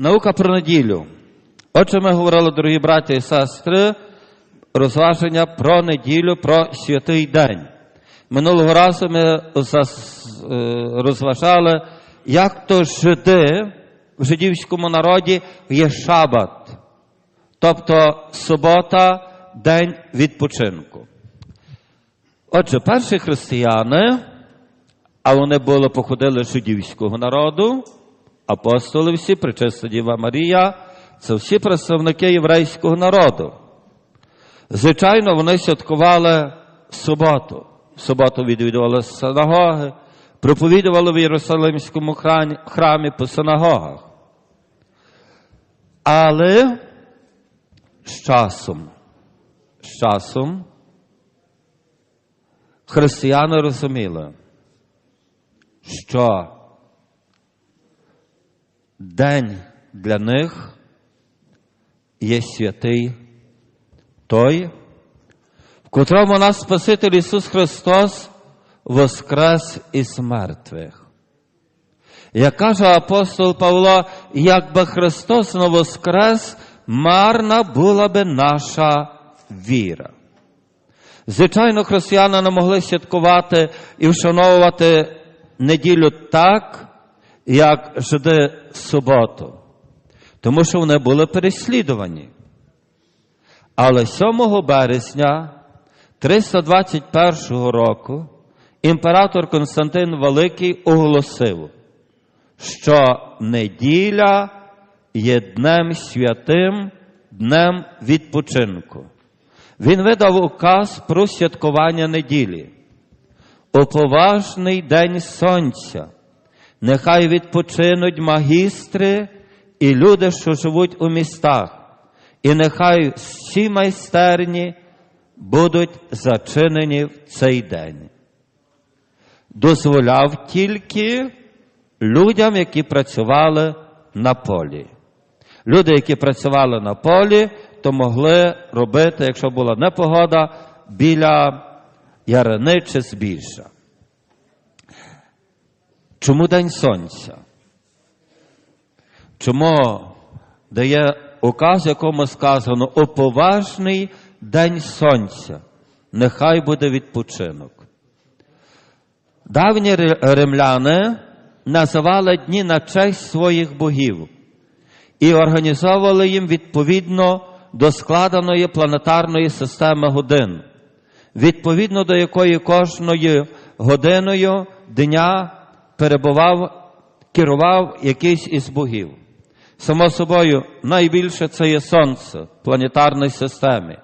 Наука про неділю. Отже, ми говорили, дорогі браті і сестри, розваження про неділю, про святий день. Минулого разу ми е, розважали, як то жиди в жидівському народі є шабат, тобто субота, день відпочинку. Отже, перші християни, а вони були походили з жидівського народу, апостоли всі, причиста Діва Марія, це всі представники єврейського народу. Звичайно, вони святкували суботу. В суботу відвідували синагоги, проповідували в Єрусалимському храмі по синагогах. Але з часом, з часом християни розуміли, що день для них є святий той, в котрому нас Спаситель Ісус Христос воскрес із мертвих. Як каже апостол Павло, якби Христос не воскрес, марна була би наша віра. Звичайно, християни не могли святкувати і вшановувати неділю так, як жиди суботу, тому що вони були переслідувані. Але 7 березня 321 року імператор Константин Великий оголосив, що неділя є днем святим, днем відпочинку. Він видав указ про святкування неділі. У поважний день сонця нехай відпочинуть магістри і люди, що живуть у містах, і нехай всі майстерні будуть зачинені в цей день. Дозволяв тільки людям, які працювали на полі. Люди, які працювали на полі, то могли робити, якщо була непогода, біля ярини чи збіжжя. Чому День Сонця? Чому дає указ, в якому сказано о поважний день сонця, нехай буде відпочинок. Давні римляни називали дні на честь своїх богів і організовували їм відповідно до складеної планетарної системи годин, відповідно до якої кожною годиною дня перебував, керував якийсь із богів. Само собою, найбільше це є Сонце в планетарній системі.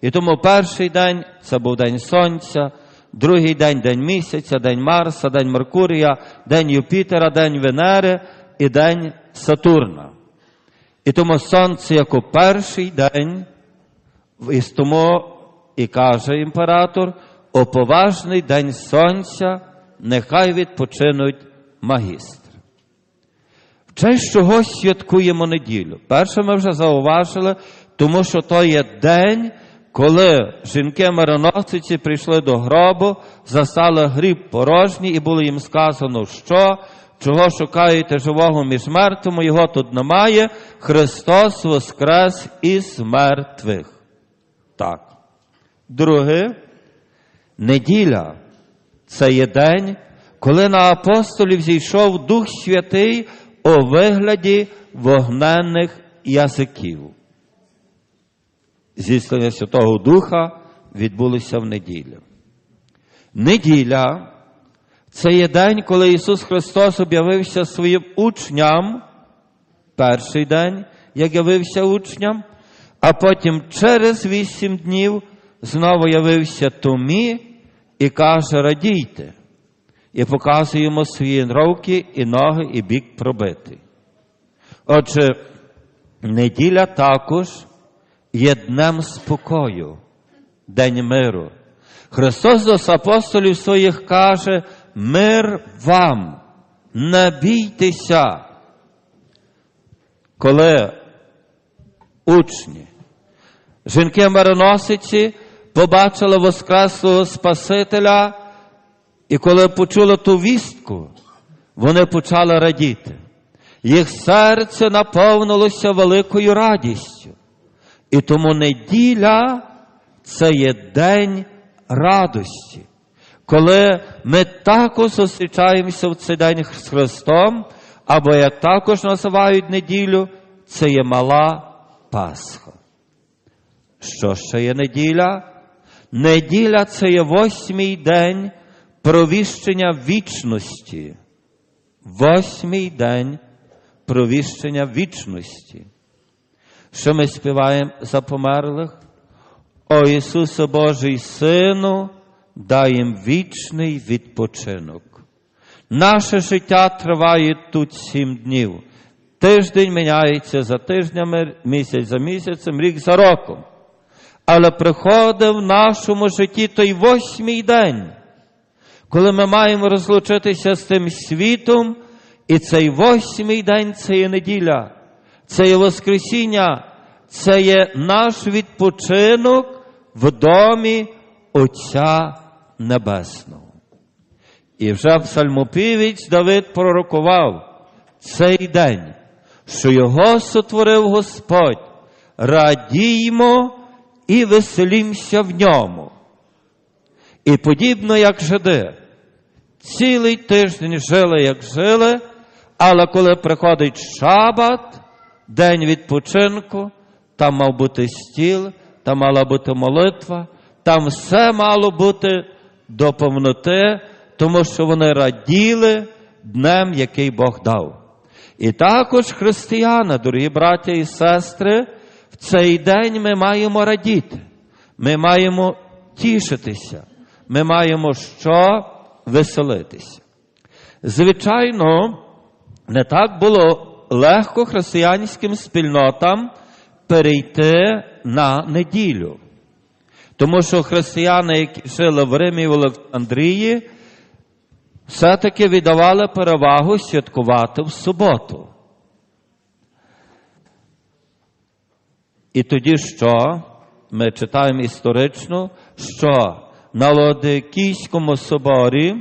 І тому перший день це був день Сонця, другий день день місяця, день Марса, день Меркурія, день Юпітера, день Венери і день Сатурна. І тому Сонце, як у перший день, і тому і каже імператор, о поважний день Сонця, нехай відпочинуть магістри. В честь чогось святкуємо неділю. Перше ми вже зауважили, тому що то є день, коли жінки мироносиці прийшли до гробу, застали гріб порожній, і було їм сказано, що чого шукаєте живого між мертвими, його тут немає. Христос воскрес із мертвих. Так. Друге, неділя це є день, коли на апостолів зійшов Дух Святий у вигляді вогненних язиків. Зіслання Святого Духа відбулося в неділю. Неділя це є день, коли Ісус Христос об'явився своїм учням, перший день, як явився учням, а потім через вісім днів знову явився Томі і каже: радійте, і показує йому свої руки і ноги, і бік пробитий. Отже, неділя також є днем спокою, день миру. Христос до апостолів своїх каже: мир вам, не бійтеся. Коли учні, жінки побачили Воскреслого Спасителя, і коли почули ту вістку, вони почали радіти. їх серце наповнилося великою радістю. І тому неділя це є день радості, коли ми також зустрічаємося в цей день з Христом, або як також називають неділю, це є мала Пасха. Що ще є неділя? Неділя це є восьмий день провіщення вічності. Восьмий день провіщення вічності. Що ми співаємо за померлих? О Ісусе Божий Сину, дай їм вічний відпочинок. Наше життя триває тут сім днів. Тиждень міняється за тижнями, місяць за місяцем, рік за роком. Але приходить в нашому житті той восьмий день, коли ми маємо розлучитися з тим світом, і цей восьмий день це є неділя, це є Воскресіння, це є наш відпочинок в домі Отця Небесного. І вже псальмопівець Давид пророкував цей день, що його сотворив Господь, радіймо і веселімся в ньому. І подібно як жиди, цілий тиждень жили, як жили, але коли приходить шабат, день відпочинку, там мав бути стіл, там мала бути молитва, там все мало бути до повноти, тому що вони раділи днем, який Бог дав. І також християни, дорогі браття і сестри, цей день ми маємо радіти, ми маємо тішитися, ми маємо що веселитися. Звичайно, не так було легко християнським спільнотам перейти на неділю. Тому що християни, які жили в Римі і в Олександрії, все-таки віддавали перевагу святкувати в суботу. І тоді що? Ми читаємо історично, що на Лодикійському соборі,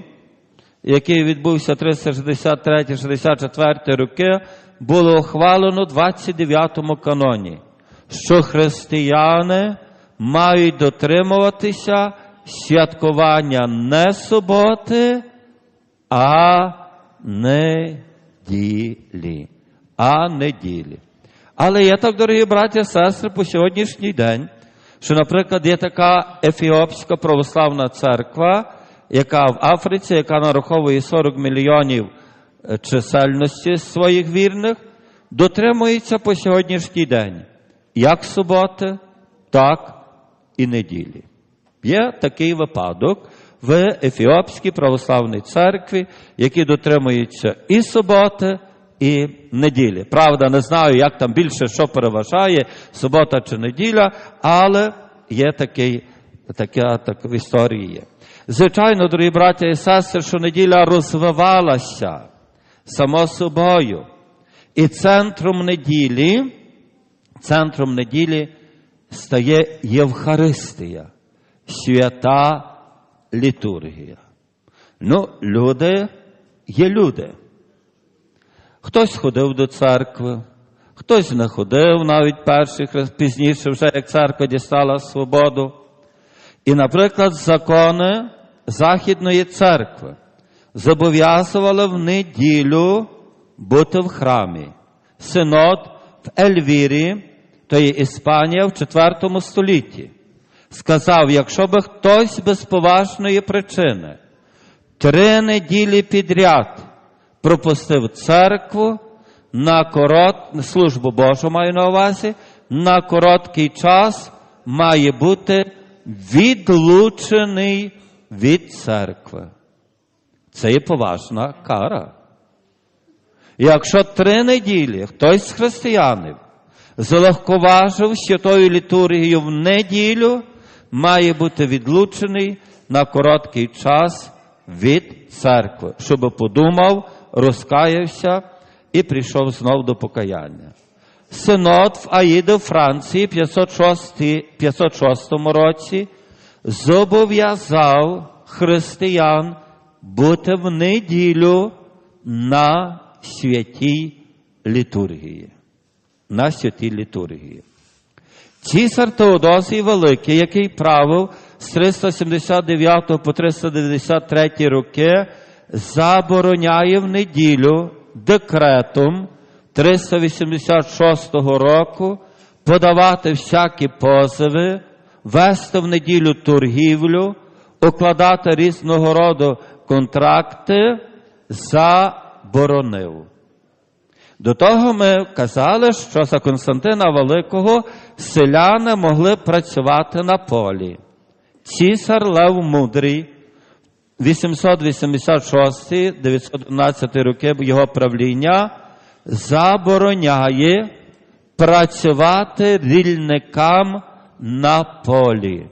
який відбувся 363-64 роки, було ухвалено в 29-му каноні, що християни мають дотримуватися святкування не суботи, а неділі. А неділі. Але є так, дорогі браті і сестри, по сьогоднішній день, що, наприклад, є така Ефіопська православна церква, яка в Африці, яка нараховує 40 мільйонів е, чисельності своїх вірних, дотримується по сьогоднішній день як суботи, так і неділі. Є такий випадок в Ефіопській православній церкві, які дотримуються і суботи, і неділі. Правда, не знаю, як там більше що переважає, субота чи неділя, але є такий, така, так в історії є. Звичайно, дорогі браття і сестри, що неділя розвивалася само собою. І центром неділі, центром неділі стає Євхаристія, свята літургія. Ну, люди є люди. Хтось ходив до церкви, хтось не ходив навіть перших раз пізніше, вже як церква дістала свободу. І, наприклад, закони Західної церкви зобов'язували в неділю бути в храмі. Синод в Ельвірі, то є Іспанія в IV столітті, сказав, якщо би хтось без поважної причини три неділі підряд пропустив церкву на корот, службу Божу маю на увазі, на короткий час має бути відлучений від церкви. Це є поважна кара. Якщо три неділі хтось з християнів залегковажив святою літургією в неділю, має бути відлучений на короткий час від церкви, щоб подумав, розкаявся і прийшов знов до покаяння. Синод в Аїде в Франції 506, 506 році зобов'язав християн бути в неділю на святій літургії. На святій літургії. Цісар Теодосій Великий, який правив з 379 по 393 роки, забороняє в неділю декретом 386 року подавати всякі позови, вести в неділю торгівлю, укладати різного роду контракти, заборонив. До того ми казали, що за Константина Великого селяни могли працювати на полі. Цісар Лев Мудрий, 886-911 роки його правління, забороняє працювати рільникам на полі.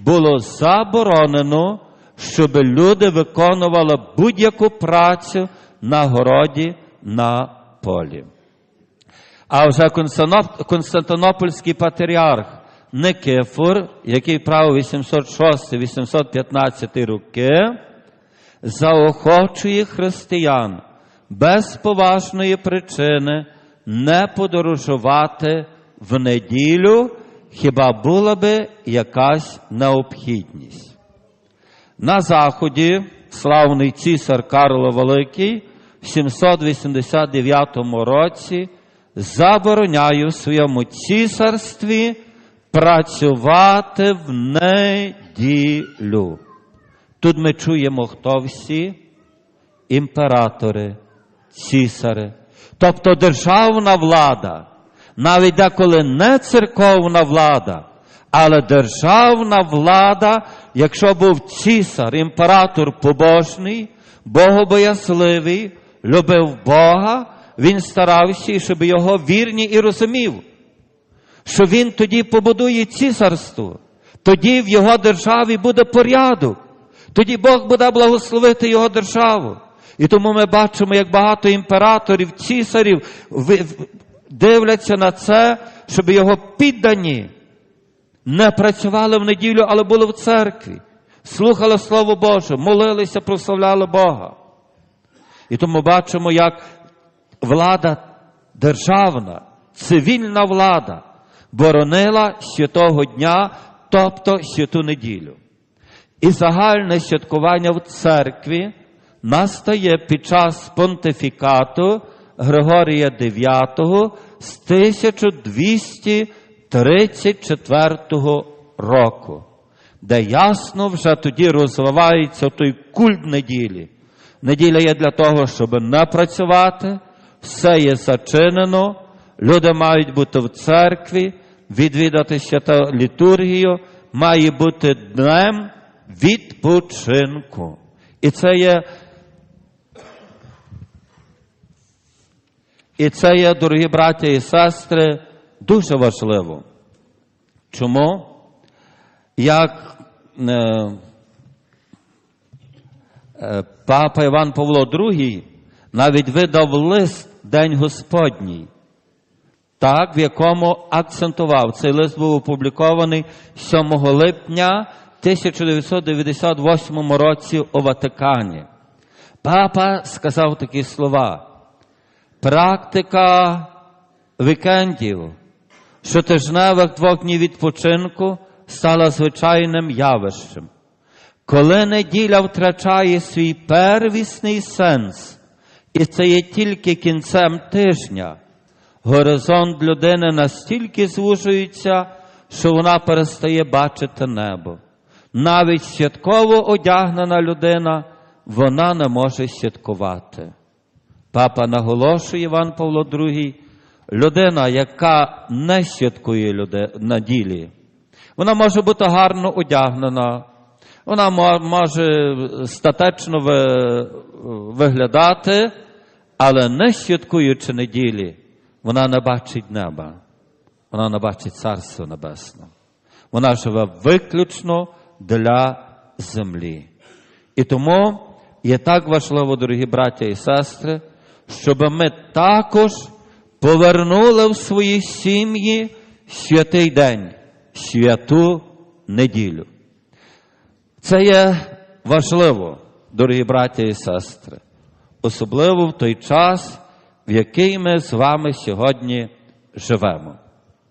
Було заборонено, щоб люди виконували будь-яку працю на городі на полі. А вже Константинопольський патріарх Никифор, який правив 806-815 роки, заохочує християн без поважної причини не подорожувати в неділю, хіба була би якась необхідність. На заході славний цісар Карло Великий в 789 році забороняє в своєму цісарстві працювати в неділю. Тут ми чуємо, хто всі? Імператори, цісари, тобто державна влада, навіть деколи не церковна влада, але державна влада, якщо був цісар, імператор побожний, богобоязливий, любив Бога, він старався, щоб його вірні і розумів, що він тоді побудує цісарство, тоді в його державі буде порядок, тоді Бог буде благословити його державу. І тому ми бачимо, як багато імператорів, цісарів дивляться на це, щоб його піддані не працювали в неділю, але були в церкві, слухали Слово Боже, молилися, прославляли Бога. І тому бачимо, як влада державна, цивільна влада боронила святого дня, тобто святу неділю. І загальне святкування в церкві настає під час понтифікату Григорія IX з 1234 року, де ясно вже тоді розвивається той культ неділі. Неділя є для того, щоб не працювати, все є зачинено, люди мають бути в церкві, відвідати свята літургію, має бути днем відпочинку. І це є. І це є, дорогі браття і сестри, дуже важливо. Чому? Як е, е, папа Іван Павло II навіть видав лист День Господній, так, в якому акцентував. Цей лист був опублікований 7 липня 1998 році у Ватикані. Папа сказав такі слова. Практика вікендів, щотижневих двох днів відпочинку стала звичайним явищем. Коли неділя втрачає свій первісний сенс, і це є тільки кінцем тижня, горизонт людини настільки звужується, що вона перестає бачити небо. Навіть святково одягнена людина, вона не може святкувати. Папа наголошує Іван Павло II, людина, яка не святкує люди- неділі, вона може бути гарно одягнена, вона може статечно виглядати, але не святкуючи неділі, вона не бачить неба, вона не бачить Царство Небесне. Вона живе виключно для землі. І тому є так важливо, дорогі браття і сестри, щоб ми також повернули в свої сім'ї святий день, святу неділю. Це є важливо, дорогі браття і сестри, особливо в той час, в якій ми з вами сьогодні живемо.